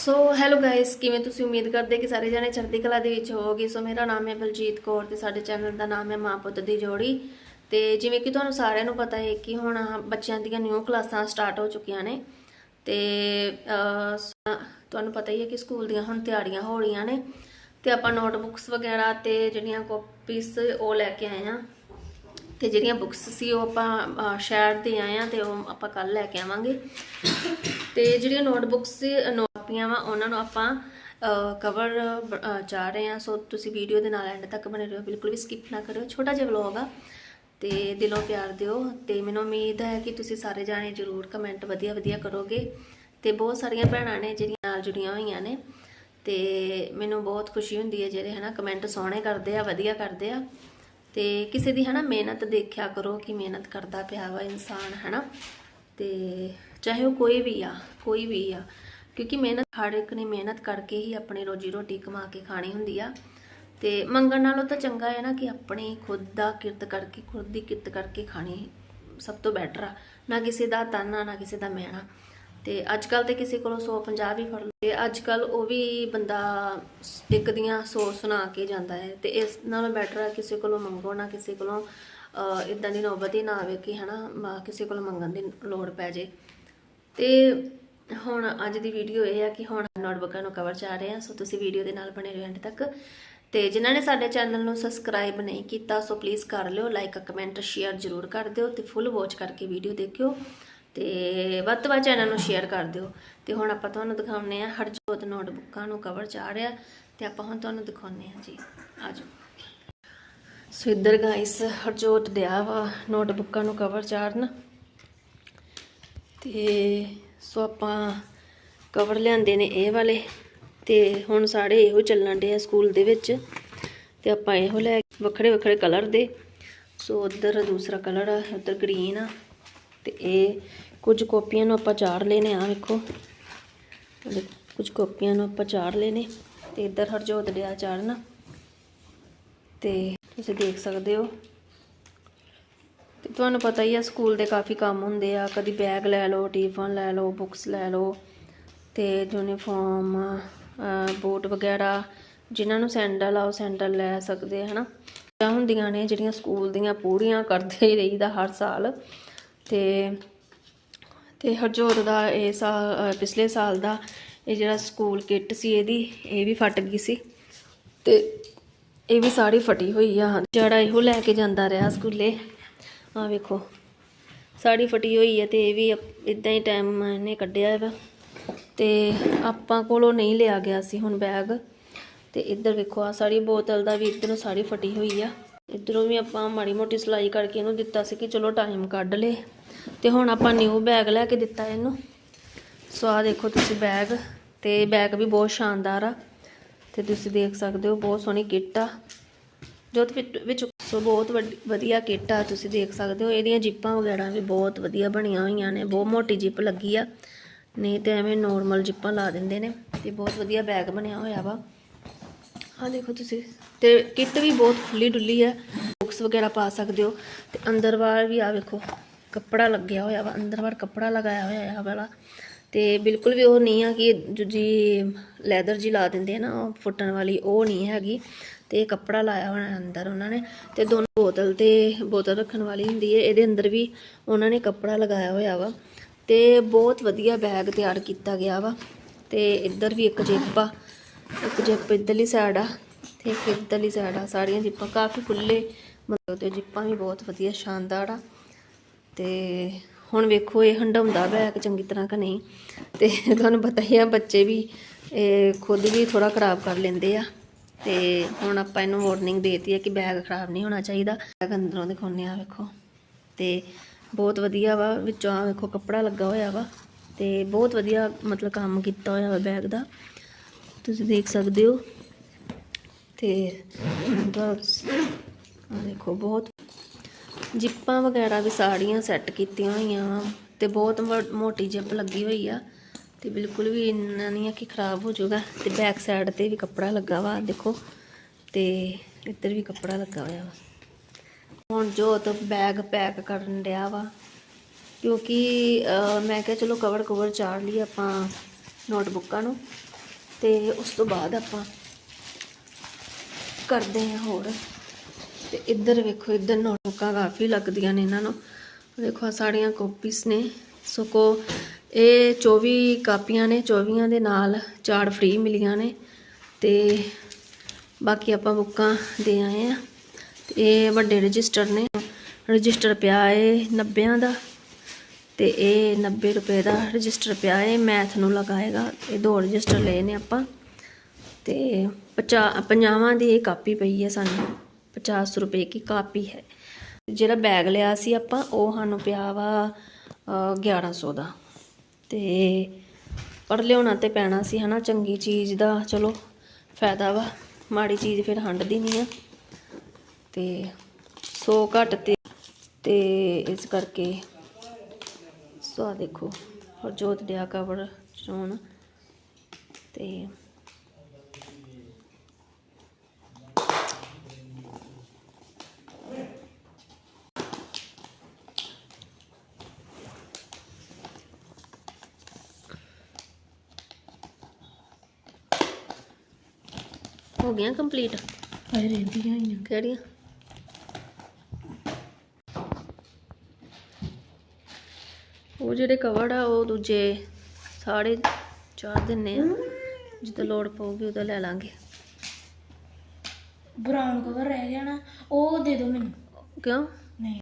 So hello guys ਕਿਵੇਂ ਤੁਸੀਂ ਉਮੀਦ ਕਰਦੇ ਕਿ ਸਾਰੇ ਜਣੇ ਚੜ੍ਹਦੀ ਕਲਾ ਦੇ ਵਿੱਚ ਹੋਵੋਗੇ? ਸੋ ਮੇਰਾ ਨਾਮ ਹੈ ਬਲਜੀਤ ਕੌਰ ਤੇ ਸਾਡੇ ਚੈਨਲ ਦਾ ਨਾਮ ਹੈ ਮਾਂ ਪੁੱਤ ਦੀ ਜੋੜੀ। ਤੇ ਜਿਵੇਂ ਕਿ ਤੁਹਾਨੂੰ ਸਾਰਿਆਂ ਨੂੰ ਪਤਾ ਹੈ ਕਿ ਹੁਣ ਬੱਚਿਆਂ ਦੀਆਂ ਨਿਊ ਕਲਾਸਾਂ ਸਟਾਰਟ ਹੋ ਚੁੱਕੀਆਂ ਨੇ। ਤੇ ਤੁਹਾਨੂੰ ਪਤਾ ਹੀ ਹੈ ਕਿ ਸਕੂਲ ਦੀਆਂ ਹੁਣ ਤਿਆਰੀਆਂ ਹੋ ਰਹੀਆਂ ਨੇ। ਤੇ ਆਪਾਂ ਨੋਟਬੁੱਕਸ ਵਗੈਰਾ ਤੇ ਜਿਹੜੀਆਂ ਕਾਪੀਸ ਉਹ ਲੈ ਕੇ ਆਏ ਆ ਤੇ ਜਿਹੜੀਆਂ ਬੁੱਕਸ ਸੀ ਉਹ ਆਪਾਂ ਸ਼ਹਿਰ 'ਤੇ ਆਏ ਆ ਤੇ ਉਹ ਆਪਾਂ ਕੱਲ ਲੈ ਕੇ ਆਵਾਂਗੇ। ਤੇ ਜਿਹੜੀਆਂ ਨੋਟਬੁੱਕਸ ਨੋਟਪੀਆਂ ਵਾ, ਉਹਨਾਂ ਨੂੰ ਆਪਾਂ ਕਵਰ ਚਾਹ ਰਹੇ ਆ ਸੋ ਤੁਸੀਂ ਵੀਡੀਓ ਦੇ ਨਾਲ ਐਂਡ ਤੱਕ ਬਣੇ ਰਹੋ। ਬਿਲਕੁਲ ਵੀ ਸਕਿਪ ਨਾ ਕਰਿਓ। ਛੋਟਾ ਜਿਹਾ ਵਲੌਗ ਆ। ਤੇ ਦਿਲੋਂ ਪਿਆਰ ਦਿਓ। ਤੇ ਮੈਨੂੰ ਉਮੀਦ ਹੈ ਕਿ ਤੁਸੀਂ ਸਾਰੇ ਜਾਣੇ ਜਰੂਰ ਕਮੈਂਟ ਵਧੀਆ ਵਧੀਆ ਕਰੋਗੇ। ਤੇ ਬਹੁਤ ਸਾਰੀਆਂ ਭੈਣਾਂ ਨੇ ਜਿਹੜੀਆਂ ਨਾਲ ਜੁੜੀਆਂ ਹੋਈਆਂ ਨੇ। ਤੇ ਮੈਨੂੰ ਬਹੁਤ ਖੁਸ਼ੀ ਹੁੰਦੀ ਹੈ ਜਿਹੜੇ ਹਨਾ ਕਮੈਂਟ ਸੋਹਣੇ ਕਰਦੇ ਆ, ਵਧੀਆ ਕਰਦੇ ਆ। ਤੇ ਕਿਸੇ ਦੀ, ਹਨਾ, ਮਿਹਨਤ ਦੇਖਿਆ ਕਰੋ ਕਿ ਮਿਹਨਤ ਕਰਦਾ ਪਿਆ ਵਾ ਇਨਸਾਨ, ਹਨਾ। ਤੇ ਚਾਹੇ ਉਹ ਕੋਈ ਵੀ ਆ, ਕੋਈ ਵੀ ਆ, ਕਿਉਂਕਿ ਮਿਹਨਤ, ਹਰ ਇੱਕ ਨੇ ਮਿਹਨਤ ਕਰਕੇ ਹੀ ਆਪਣੀ ਰੋਜੀ ਰੋਟੀ ਕਮਾ ਕੇ ਖਾਣੀ ਹੁੰਦੀ ਆ। ਤੇ ਮੰਗਣ ਨਾਲੋਂ ਤਾਂ ਚੰਗਾ ਹੈ ਨਾ ਕਿ ਆਪਣੀ ਖੁਦ ਦਾ ਕਿਰਤ ਕਰਕੇ, ਖੁਦ ਦੀ ਕਿਰਤ ਕਰਕੇ ਖਾਣੀ ਸਭ ਤੋਂ ਬੈਟਰ ਆ। ਨਾ ਕਿਸੇ ਦਾ ਤਾਨਾ ਨਾ ਕਿਸੇ ਦਾ ਮਿਹਣਾ ਤੇ ਅੱਜ ਕੱਲ ਤੇ ਕਿਸੇ ਕੋਲੋਂ 150 ਵੀ ਫੜ ਲਏ ਅੱਜ ਕੱਲ ਉਹ ਵੀ ਬੰਦਾ ਇੱਕ ਦੀਆਂ 100 ਸੁਣਾ ਕੇ ਜਾਂਦਾ ਹੈ ਤੇ ਇਸ ਨਾਲੋਂ ਬੈਟਰ ਆ ਕਿਸੇ ਕੋਲੋਂ ਮੰਗੋ, ਨਾ ਕਿਸੇ ਕੋਲੋਂ ਇਦਾਂ ਦੀ ਨੌਬਤ ਹੀ ਨਾ ਆਵੇ ਕਿ ਹਨਾ ਮ- ਕਿਸੇ ਕੋਲੋਂ ਮੰਗਣ ਦੀ ਲੋੜ ਪੈ ਜੇ। ਤੇ ਹੁਣ ਅੱਜ ਦੀ ਵੀਡੀਓ ਇਹ ਹੈ ਕਿ ਹੁਣ ਨੋਟਬੁੱਕਾਂ ਨੂੰ ਕਵਰ ਚਾ ਰਹੇ ਹਾਂ ਸੋ ਤੁਸੀਂ ਵੀਡੀਓ ਦੇ ਨਾਲ ਬਣੇ ਰਹੋ ਐਂਡ ਤੱਕ। ਤੇ ਜਿਨ੍ਹਾਂ ਨੇ ਸਾਡੇ ਚੈਨਲ ਨੂੰ ਸਬਸਕ੍ਰਾਈਬ ਨਹੀਂ ਕੀਤਾ, ਸੋ ਪਲੀਜ਼ ਕਰ ਲਿਓ ਲਾਈਕ ਕਮੈਂਟ ਸ਼ੇਅਰ ਜ਼ਰੂਰ ਕਰ ਦਿਓ ਤੇ ਫੁੱਲ ਵਾਚ ਕਰਕੇ ਵੀਡੀਓ ਦੇਖਿਓ। ਤੇ ਵੱਧ ਤੋਂ ਵੱਧ ਚੈਨਲ ਨੂੰ ਸ਼ੇਅਰ ਕਰ ਦਿਓ। ਤੇ ਹੁਣ ਆਪਾਂ ਤੁਹਾਨੂੰ ਦਿਖਾਉਂਦੇ ਆ ਹਰਜੋਤ ਨੋਟਬੁੱਕਾਂ ਨੂੰ ਕਵਰ ਚਾ ਰਿਹਾ। ਤੇ ਆਪਾਂ ਹੁਣ ਤੁਹਾਨੂੰ ਦਿਖਾਉਂਦੇ ਆ ਜੀ। ਆਜੋ। ਸੋ ਇੱਧਰ ਗਾਇਸ ਹਰਜੋਤ ਦਿਆ ਵਾ ਨੋਟਬੁੱਕਾਂ ਨੂੰ ਕਵਰ ਚਾੜਨ ਤੇ ਸੋ ਆਪਾਂ ਕਵਰ ਲਿਆਂਦੇ ਨੇ ਇਹ ਵਾਲੇ। ਤੇ ਹੁਣ ਸਾਰੇ ਇਹੋ ਚੱਲਣ ਡੇ ਆ ਸਕੂਲ ਦੇ ਵਿੱਚ। ਤੇ ਆਪਾਂ ਇਹੋ ਲੈ ਵੱਖਰੇ ਵੱਖਰੇ ਕਲਰ ਦੇ। ਸੋ ਉਧਰ ਦੂਸਰਾ ਕਲਰ ਆ, ਉਧਰ ਗ੍ਰੀਨ ਆ। ਤੇ ਇਹ ਕੁਝ ਕਾਪੀਆਂ ਨੂੰ ਆਪਾਂ ਚਾੜ ਲੈਨੇ ਆ, ਵੇਖੋ। ਕੁਝ ਕਾਪੀਆਂ ਨੂੰ ਆਪਾਂ ਚਾੜ ਲੈਨੇ। ਤੇ ਇੱਧਰ ਹਰਜੋਤ ਡਿਆ ਚਾੜਨਾ। ਤੇ ਤੁਸੀਂ ਦੇਖ ਸਕਦੇ ਹੋ। ਤੇ ਤੁਹਾਨੂੰ ਪਤਾ ਹੀ ਆ, ਸਕੂਲ ਦੇ ਕਾਫੀ ਕੰਮ ਹੁੰਦੇ ਆ। ਕਦੀ ਬੈਗ ਲੈ ਲਓ ਟਿਫਨ ਲੈ ਲਓ, ਬੁੱਕਸ ਲੈ ਲਓ। ਤੇ ਯੂਨੀਫਾਰਮ ਬੂਟ ਵਗੈਰਾ, ਜਿਨ੍ਹਾਂ ਨੂੰ ਸੈਂਡਲ ਆ, ਉਹ ਸੈਂਡਲ ਲੈ ਸਕਦੇ ਆ, ਹਨਾ। ਤਾਂ ਹੁੰਦੀਆਂ ਨੇ ਜਿਹੜੀਆਂ ਸਕੂਲ ਦੀਆਂ ਪੂਰੀਆਂ ਕਰਦੇ ਹੀ ਰਹੀਦਾ ਹਰ ਸਾਲ। ਤੇ ਤੇ ਹਰਜੋਤ ਦਾ ਇਹ ਸਾਲ ਪਿਛਲੇ ਸਾਲ ਦਾ ਇਹ ਜਿਹੜਾ ਸਕੂਲ ਕਿੱਟ ਸੀ ਇਹਦੀ, ਇਹ ਵੀ ਫਟ ਗਈ ਸੀ। ਤੇ ਇਹ ਵੀ ਸਾੜੀ ਫਟੀ ਹੋਈ ਆ। ਜਿਹੜਾ ਇਹੋ ਲੈ ਕੇ ਜਾਂਦਾ ਰਿਹਾ ਸਕੂਲੇ। ਆ ਵੇਖੋ ਸਾੜੀ ਫਟੀ ਹੋਈ ਹੈ ਤੇ ਇਹ ਵੀ ਇਦਾਂ ਹੀ ਟਾਈਮ ਇਹਨੇ ਕੱਢਿਆ ਵਾ। ਤੇ ਆਪਾਂ ਕੋਲੋਂ ਨਹੀਂ ਲਿਆ ਗਿਆ ਸੀ ਹੁਣ ਬੈਗ ਤੇ ਇੱਧਰ ਵੇਖੋ ਆ ਸਾੜੀ ਬੋਤਲ ਦਾ ਵੀ ਇੱਧਰੋਂ ਸਾੜੀ ਫਟੀ ਹੋਈ ਆ। ਇੱਧਰੋਂ ਵੀ ਆਪਾਂ ਮਾੜੀ ਮੋਟੀ ਸਿਲਾਈ ਕਰਕੇ ਇਹਨੂੰ ਦਿੱਤਾ ਸੀ ਕਿ ਚਲੋ ਟਾਈਮ ਕੱਢ ਲੇ। ਤੇ ਹੁਣ ਆਪਾਂ ਨਿਊ ਬੈਗ ਲੈ ਕੇ ਦਿੱਤਾ ਇਹਨੂੰ। ਸੋ ਆ ਦੇਖੋ ਤੁਸੀਂ ਬੈਗ ਤੇ ਬੈਗ ਵੀ ਬਹੁਤ ਸ਼ਾਨਦਾਰ ਆ। ਤੇ ਤੁਸੀਂ ਦੇਖ ਸਕਦੇ ਹੋ, ਬਹੁਤ ਸੋਹਣੀ ਕਿੱਟ ਆ। ਜੋ ਤੇ ਵਿੱਚ- ਸੋ ਬਹੁਤ ਵੱਡੀ- ਵਧੀਆ ਕਿੱਟ ਆ, ਤੁਸੀਂ ਦੇਖ ਸਕਦੇ ਹੋ। ਇਹਦੀਆਂ ਜਿੱਪਾਂ ਵਗੈਰਾ ਵੀ ਬਹੁਤ ਵਧੀਆ ਬਣੀਆਂ ਹੋਈਆਂ ਨੇ, ਬਹੁਤ ਮੋਟੀ ਜਿੱਪ ਲੱਗੀ ਆ। ਨਹੀਂ ਤੇ ਐਵੇਂ ਨੋਰਮਲ ਜਿੱਪਾਂ ਲਾ ਦਿੰਦੇ ਨੇ। ਤੇ ਬਹੁਤ ਵਧੀਆ ਬੈਗ ਬਣਿਆ ਹੋਇਆ ਵਾ। ਆ ਦੇਖੋ ਤੁਸੀਂ, ਤੇ ਕਿੱਟ ਵੀ ਬਹੁਤ ਖੁੱਲੀ ਡੁੱਲੀ ਹੈ ਬੁੱਕਸ ਵਗੈਰਾ ਪਾ ਸਕਦੇ ਹੋ। ਤੇ ਅੰਦਰ ਬਾਹਰ ਵੀ ਆ ਵੇਖੋ। ਕੱਪੜਾ ਲੱਗਿਆ ਹੋਇਆ ਵਾ, ਅੰਦਰ ਬਾਹਰ ਕੱਪੜਾ ਲਗਾਇਆ ਹੋਇਆ ਆ ਵਾਲਾ। ਤੇ ਬਿਲਕੁਲ ਵੀ ਉਹ ਨਹੀਂ ਆ ਕਿ ਦੂਜੀ ਲੈਦਰ ਜੀ ਲਾ ਦਿੰਦੇ ਆ ਨਾ, ਉਹ ਫੁੱਟਣ ਵਾਲੀ, ਉਹ ਨਹੀਂ ਹੈਗੀ। ਤੇ ਕੱਪੜਾ ਲਾਇਆ ਹੋਇਆ ਅੰਦਰ ਉਹਨਾਂ ਨੇ। ਤੇ ਦੋਨੋਂ ਬੋਤਲ ਤੇ ਬੋਤਲ ਰੱਖਣ ਵਾਲੀ ਹੁੰਦੀ ਹੈ ਇਹਦੇ ਅੰਦਰ ਵੀ ਉਹਨਾਂ ਨੇ ਕੱਪੜਾ ਲਗਾਇਆ ਹੋਇਆ ਵਾ। ਤੇ ਬਹੁਤ ਵਧੀਆ ਬੈਗ ਤਿਆਰ ਕੀਤਾ ਗਿਆ ਵਾ। ਤੇ ਇੱਧਰ ਵੀ ਇੱਕ ਜਿੱਪ ਆ ਇੱਕ ਜਿੱਪ ਇੱਧਰਲੀ ਸਾਈਡ ਆ, ਤੇ ਇੱਕ ਇੱਧਰਲੀ ਸਾਈਡ ਆ। ਸਾਰੀਆਂ ਜਿੱਪਾਂ ਕਾਫੀ ਖੁੱਲੇ ਮਤਲਬ ਤੇ ਜਿੱਪਾਂ ਵੀ ਬਹੁਤ ਵਧੀਆ, ਸ਼ਾਨਦਾਰ ਆ। ਤੇ ਹੁਣ ਵੇਖੋ, ਇਹ ਹੰਡਾਉਂਦਾ ਬੈਗ ਚੰਗੀ ਤਰ੍ਹਾਂ ਕਿ ਨਹੀਂ। ਤੇ ਤੁਹਾਨੂੰ ਪਤਾ ਹੀ ਆ, ਬੱਚੇ ਵੀ, ਇਹ ਖੁਦ ਵੀ ਥੋੜਾ ਖਰਾਬ ਕਰ ਲੈਂਦੇ ਆ। ਤੇ ਹੁਣ ਆਪਾਂ ਇਹਨੂੰ ਵਾਰਨਿੰਗ ਦੇਤੀ ਹੈ ਕਿ ਬੈਗ ਖਰਾਬ ਨਹੀਂ ਹੋਣਾ ਚਾਹੀਦਾ। ਬੈਗ ਅੰਦਰੋਂ ਦਿਖਾਉਂਦੇ ਆ, ਵੇਖੋ। ਤੇ ਬਹੁਤ ਵਧੀਆ ਵਾ, ਵਿੱਚੋਂ ਆ ਵੇਖੋ, ਕੱਪੜਾ ਲੱਗਾ ਹੋਇਆ ਵਾ। ਤੇ ਬਹੁਤ ਵਧੀਆ ਮਤਲਬ ਕੰਮ ਕੀਤਾ ਹੋਇਆ ਵਾ ਬੈਗ ਦਾ। ਤੁਸੀਂ ਦੇਖ ਸਕਦੇ ਹੋ। ਤੇ ਆ ਦੇਖੋ ਬਹੁਤ ਜਿੱਪਾਂ ਵਗੈਰਾ ਵੀ ਸਾੜੀਆਂ ਸੈੱਟ ਕੀਤੀਆਂ ਹੋਈਆਂ ਵਾ ਤੇ ਬਹੁਤ ਮੋ- ਮੋਟੀ ਜਿੱਪ ਲੱਗੀ ਹੋਈ ਆ ਤੇ ਬਿਲਕੁਲ ਵੀ ਇੰਨਾ ਨਹੀਂ ਆ ਕਿ ਖਰਾਬ ਹੋ ਜਾਊਗਾ ਤੇ ਬੈਕ ਸਾਈਡ ਤੇ ਵੀ ਕੱਪੜਾ ਲੱਗਾ ਵਾ, ਦੇਖੋ ਤੇ ਇੱਧਰ ਵੀ ਕੱਪੜਾ ਲੱਗਾ ਹੋਇਆ ਵਾ। ਹੁਣ ਜੋਤ ਬੈਗ ਪੈਕ ਕਰਨ ਡਿਆ ਵਾ ਕਿਉਂਕਿ ਮੈਂ ਕਿਹਾ ਚਲੋ ਕਵਰ ਕਵਰ ਚਾੜ ਲਈ ਆਪਾਂ ਨੋਟਬੁੱਕਾਂ ਨੂੰ ਤੇ ਉਸ ਤੋਂ ਬਾਅਦ ਆਪਾਂ ਕਰਦੇ ਹਾਂ ਹੋਰ। ਤੇ ਇੱਧਰ ਵੇਖੋ, ਇੱਧਰ ਨੋਟਬੁੱਕਾਂ ਕਾਫੀ ਲੱਗਦੀਆਂ ਨੇ ਇਹਨਾਂ ਨੂੰ। ਦੇਖੋ ਆਹ ਸਾਰੀਆਂ ਕਾਪੀਸ ਨੇ। ਸੋ ਕੋ, ਇਹ 24 ਕਾਪੀਆਂ ਨੇ 24 ਦੇ ਨਾਲ ਚਾਰ ਫ੍ਰੀ ਮਿਲੀਆਂ ਨੇ। ਤੇ ਬਾਕੀ ਆਪਾਂ ਬੁੱਕਾਂ ਦੇ ਆਏ ਆ। ਤੇ ਇਹ ਵੱਡੇ ਰਜਿਸਟਰ ਨੇ। ਰਜਿਸਟਰ ਪਿਆ ਏ 90 ਦਾ। ਤੇ ਇਹ 90 ਰੁਪਏ ਦਾ ਰਜਿਸਟਰ ਪਿਆ ਏ, ਮੈਥ ਨੂੰ ਲਗਾਏਗਾ। ਇਹ ਦੋ ਰਜਿਸਟਰ ਲਏ ਨੇ ਆਪਾਂ। ਤੇ 50 ਪੰਜਾਹਾਂ ਦੀ ਇਹ ਕਾਪੀ ਪਈ ਹੈ ਸਾਨੂੰ। 50 ਰੁਪਏ ਦੀ ਕਾਪੀ ਹੈ। ਜਿਹੜਾ ਬੈਗ ਲਿਆ ਸੀ ਆਪਾਂ ਉਹ ਸਾਨੂੰ ਪਿਆ ਵਾ ਅ, 1100 ਦਾ। ਤੇ ਪਰ ਲਿਆਉਣਾ ਤੇ ਪੈਣਾ ਸੀ ਹਨਾ ਚੰਗੀ ਚੀਜ਼ ਦਾ ਚਲੋ ਫਾਇਦਾ ਵਾ। ਮਾੜੀ ਚੀਜ਼ ਫਿਰ ਹੰਡਦੀ ਨਹੀਂ ਆ। ਤੇ 100 ਘੱਟ ਤੇ ਤੇ ਇਸ ਕਰਕੇ ਸੋ ਦੇਖੋ ਹਰਜੋਤ ਡਿਆ ਕਵਰ ਚੋਣ ਤੇ ਹੋ ਗਿਆ ਕੰਪਲੀਟ ਅਰੇ ਰਹਿੰਦੀਆਂ ਹੀ ਨੇ ਕਿਹੜੀਆਂ? ਉਹ ਜਿਹੜੇ ਕਵਰ ਆ ਉਹ ਦੂਜੇ ਸਾੜੇ ਚਾਰ ਦਿਨੇ ਆ। ਜਦੋਂ ਲੋੜ ਪਊਗੀ ਉਦੋਂ ਲੈ ਲਾਂਗੇ। ਬਰਾਊਨ ਕਵਰ ਰਹਿ ਗਿਆ ਨਾ ਉਹ ਦੇ ਦਿਓ ਮੈਨੂੰ। ਕਿਉਂ? ਨਹੀਂ।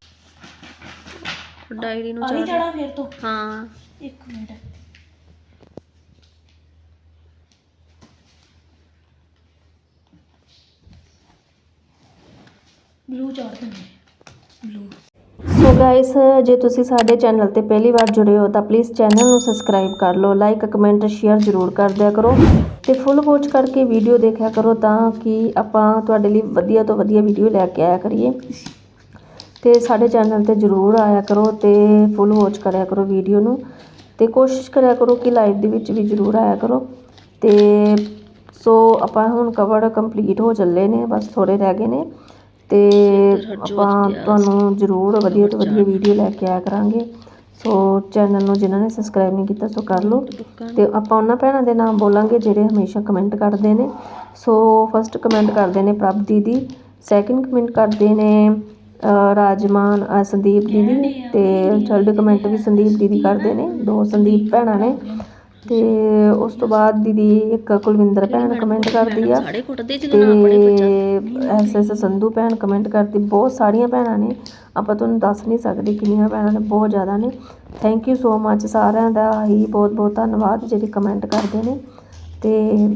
ਡਾਇਰੀ ਨੂੰ ਚਾਰ ਚੜਾ ਫਿਰ ਤੋਂ। ਹਾਂ। ਇੱਕ ਮਿੰਟ। ਬਲੂ ਚਾੜ ਦਿੰਦੇ ਬਲੂ ਸੋ ਗਾਇਸ ਜੇ ਤੁਸੀਂ ਸਾਡੇ ਚੈਨਲ ਤੇ ਪਹਿਲੀ ਵਾਰ ਜੁੜੇ ਹੋ, ਤਾਂ ਪਲੀਜ਼ ਚੈਨਲ ਨੂੰ ਸਬਸਕ੍ਰਾਈਬ ਕਰ ਲਓ ਲਾਈਕ ਕਮੈਂਟ ਸ਼ੇਅਰ ਜ਼ਰੂਰ ਕਰ ਦਿਆ ਕਰੋ ਤੇ ਫੁੱਲ ਵਾਚ ਕਰਕੇ ਵੀਡੀਓ ਦੇਖਿਆ ਕਰੋ ਤਾਂ ਕਿ ਆਪਾਂ ਤੁਹਾਡੇ ਲਈ ਵਧੀਆ ਤੋਂ ਵਧੀਆ ਵੀਡੀਓ ਲੈ ਕੇ ਆਇਆ ਕਰੀਏ। ਤੇ ਸਾਡੇ ਚੈਨਲ ਤੇ ਜਰੂਰ ਆਇਆ ਕਰੋ ਤੇ ਫੁੱਲ ਵਾਚ ਕਰਿਆ ਕਰੋ ਵੀਡੀਓ ਨੂੰ ਤੇ ਕੋਸ਼ਿਸ਼ ਕਰਿਆ ਕਰੋ ਕਿ ਲਾਈਵ ਦੇ ਵਿੱਚ ਵੀ ਜਰੂਰ ਆਇਆ ਕਰੋ। ਤੇ ਸੋ ਆਪਾਂ ਹੁਣ ਕਵਰ ਕੰਪਲੀਟ ਹੋ ਚੱਲੇ ਨੇ, ਬਸ ਥੋੜੇ ਰਹਿ ਗਏ ਨੇ। ਤੇ ਆਪਾਂ ਤੁਹਾਨੂੰ ਜਰੂਰ ਵਧੀਆ ਤੋਂ ਵਧੀਆ ਵੀਡੀਓ ਲੈ ਕੇ ਆਇਆ ਕਰਾਂਗੇ। ਸੋ ਚੈਨਲ ਨੂੰ ਜਿਨ੍ਹਾਂ ਨੇ ਸਬਸਕ੍ਰਾਈਬ ਨਹੀਂ ਕੀਤਾ ਸੋ ਕਰ ਲਓ। ਤੇ ਆਪਾਂ ਉਹਨਾਂ ਭੈਣਾਂ ਦੇ ਨਾਮ ਬੋਲਾਂਗੇ ਜਿਹੜੇ ਹਮੇਸ਼ਾ ਕਮੈਂਟ ਕਰਦੇ ਨੇ। ਸੋ ਫਸਟ ਕਮੈਂਟ ਕਰਦੇ ਨੇ ਪ੍ਰਭ ਦੀਦੀ ਸੈਕਿੰਡ ਕਮੈਂਟ ਕਰਦੇ ਨੇ ਰਾਜਮਾਨ ਸੰਦੀਪ ਦੀਦੀ ਤੇ ਥਰਡ ਕਮੈਂਟ ਵੀ ਸੰਦੀਪ ਦੀਦੀ ਕਰਦੇ ਨੇ। ਦੋ ਸੰਦੀਪ ਭੈਣਾਂ ਨੇ। ਤੇ ਉਸ ਤੋਂ ਬਾਅਦ ਦੀਦੀ ਇੱਕ ਕੁਲਵਿੰਦਰ ਭੈਣ ਕਮੈਂਟ ਕਰਦੀ ਆ ਤੇ ਐਸ ਐਸ ਸੰਧੂ ਭੈਣ ਕਮੈਂਟ ਕਰਦੀ ਬਹੁਤ ਸਾਰੀਆਂ ਭੈਣਾਂ ਨੇ। ਆਪਾਂ ਤੁਹਾਨੂੰ ਦੱਸ ਨਹੀਂ ਸਕਦੇ ਕਿੰਨੀਆਂ ਭੈਣਾਂ ਨੇ ਬਹੁਤ ਜ਼ਿਆਦਾ ਨੇ। ਥੈਂਕ ਯੂ ਸੋ ਮੱਚ ਸਾਰਿਆਂ ਦਾ ਹੀ ਬਹੁਤ ਬਹੁਤ ਧੰਨਵਾਦ ਜਿਹੜੇ ਕਮੈਂਟ ਕਰਦੇ ਨੇ। ਤੇ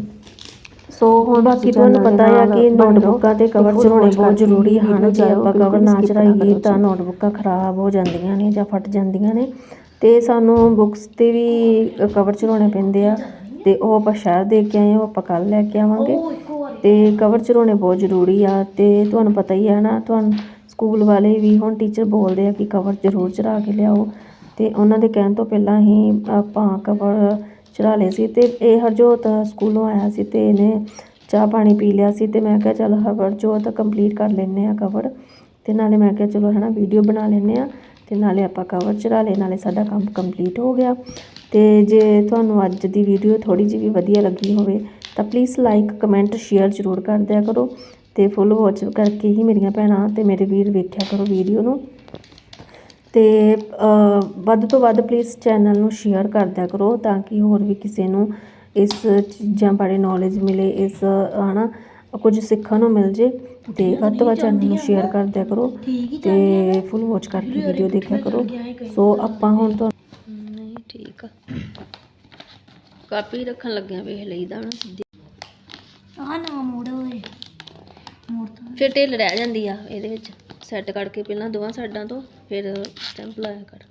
ਸੋ ਹੁਣ ਬਾਕੀ ਤੁਹਾਨੂੰ ਪਤਾ ਹੈ ਕਿ ਨੋਟਬੁੱਕਾਂ ਤੇ ਕਵਰ ਚੜਾਉਣੇ ਬਹੁਤ ਜ਼ਰੂਰੀ ਹਨ ਜੇ ਆਪਾਂ ਕਵਰ ਨਾ ਚੜਾਈਏ ਤਾਂ ਨੋਟਬੁੱਕਾਂ ਖਰਾਬ ਹੋ ਜਾਂਦੀਆਂ ਨੇ ਜਾਂ ਫਟ ਜਾਂਦੀਆਂ ਨੇ। ਅਤੇ ਸਾਨੂੰ ਬੁੱਕਸ ਤੇ ਵੀ ਕਵਰ ਚੜਾਉਣੇ ਪੈਂਦੇ ਆ। ਅਤੇ ਉਹ ਆਪਾਂ ਸ਼ਹਿਰ ਦੇ ਕੇ ਆਏ ਉਹ ਆਪਾਂ ਕੱਲ੍ਹ ਲੈ ਕੇ ਆਵਾਂਗੇ। ਅਤੇ ਕਵਰ ਚੜਾਉਣੇ ਬਹੁਤ ਜ਼ਰੂਰੀ ਆ। ਅਤੇ ਤੁਹਾਨੂੰ ਪਤਾ ਹੀ ਹੈ ਨਾ, ਤੁਹਾਨੂੰ ਸਕੂਲ ਵਾਲੇ ਵੀ ਹੁਣ ਟੀਚਰ ਬੋਲਦੇ ਆ ਕਿ ਕਵਰ ਜ਼ਰੂਰ ਚੜ੍ਹਾ ਕੇ ਲਿਆਓ। ਅਤੇ ਉਹਨਾਂ ਦੇ ਕਹਿਣ ਤੋਂ ਪਹਿਲਾਂ ਹੀ ਆਪਾਂ ਕਵਰ ਚੜ੍ਹਾ ਲਏ ਸੀ। ਅਤੇ ਇਹ ਹਰਜੋਤ ਸਕੂਲੋਂ ਆਇਆ ਸੀ ਅਤੇ ਇਹਨੇ ਚਾਹ ਪਾਣੀ ਪੀ ਲਿਆ ਸੀ। ਅਤੇ ਮੈਂ ਕਿਹਾ ਚਲ ਹਰਜੋਤ ਕੰਪਲੀਟ ਕਰ ਲੈਂਦੇ ਹਾਂ ਕਵਰ ਅਤੇ ਨਾਲੇ ਮੈਂ ਕਿਹਾ ਚਲੋ ਹੈ ਨਾ ਵੀਡੀਓ ਬਣਾ ਲੈਂਦੇ ਹਾਂ ਤੇ ਨਾਲੇ ਆਪਾਂ ਕਵਰ ਚੜਾ ਲਏ, ਨਾਲੇ ਸਾਡਾ ਕੰਮ ਕੰਪਲੀਟ ਹੋ ਗਿਆ। ਤੇ ਜੇ ਤੁਹਾਨੂੰ ਅੱਜ ਦੀ ਵੀਡੀਓ ਥੋੜੀ ਜਿਹੀ ਵੀ ਵਧੀਆ ਲੱਗੀ ਹੋਵੇ, ਤਾਂ ਪਲੀਜ਼ ਲਾਈਕ ਕਮੈਂਟ ਸ਼ੇਅਰ ਜ਼ਰੂਰ ਕਰ ਦਿਆ ਕਰੋ ਤੇ ਫੁੱਲ ਵਾਚ ਕਰਕੇ ਹੀ ਮੇਰੀਆਂ ਭੈਣਾਂ ਤੇ ਮੇਰੇ ਵੀਰ ਵੇਖਿਆ ਕਰੋ ਵੀਡੀਓ ਨੂੰ। ਤੇ ਵੱਧ ਤੋਂ ਵੱਧ ਪਲੀਜ਼ ਚੈਨਲ ਨੂੰ ਸ਼ੇਅਰ ਕਰ ਦਿਆ ਕਰੋ ਤਾਂ ਕਿ ਹੋਰ ਵੀ ਕਿਸੇ ਨੂੰ ਇਸ ਚੀਜ਼ਾਂ ਬਾਰੇ ਨੌਲੇਜ ਮਿਲੇ, ਇਸ, ਹਨਾ, ਕੁਝ ਸਿੱਖਣ ਨੂੰ ਮਿਲ ਜੇ। ਤੇ ਵੱਧ ਤੋਂ ਵੱਧ ਚੈਨਲ ਨੂੰ ਸ਼ੇਅਰ ਕਰ ਦਿਆ ਕਰੋ ਤੇ ਫੁੱਲ ਵਾਚ ਕਰਕੇ ਵੀਡੀਓ ਦੇਖਿਆ ਕਰੋ। ਸੋ ਆਪਾਂ ਹੁਣ ਤੋਂ ਨਹੀਂ ਠੀਕ ਆ। ਕਾਪੀ ਰੱਖਣ ਲੱਗਿਆ ਵੇਖ ਲਈਦਾ ਨਾ ਸਿੱਧੀ ਆ ਨਾ ਮੋੜ ਹੋਏ ਮੋੜ ਤਾਂ ਫਿਰ ਢਿੱਲ ਰਹਿ ਜਾਂਦੀ ਆ ਇਹਦੇ ਵਿੱਚ। ਸੈੱਟ ਕਰਕੇ ਪਹਿਲਾਂ ਦੋਵਾਂ ਸਾਈਡਾਂ ਤੋਂ ਫਿਰ ਸਟੈਂਪ ਲਾਇਆ ਕਰ।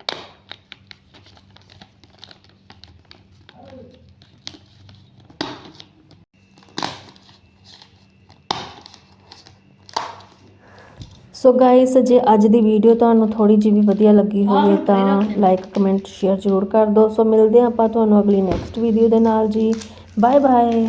ਸੋ ਗਾਇਸ ਜੇ ਅੱਜ ਦੀ ਵੀਡੀਓ ਤੁਹਾਨੂੰ ਥੋੜੀ ਜਿਹੀ ਵੀ ਵਧੀਆ ਲੱਗੀ ਹੋਵੇ ਤਾਂ ਲਾਈਕ ਕਮੈਂਟ ਸ਼ੇਅਰ ਜ਼ਰੂਰ ਕਰ ਦਿਓ। ਸੋ ਮਿਲਦੇ ਆਪਾਂ ਤੁਹਾਨੂੰ ਅਗਲੀ ਨੈਕਸਟ ਵੀਡੀਓ ਦੇ ਨਾਲ ਜੀ। Bye bye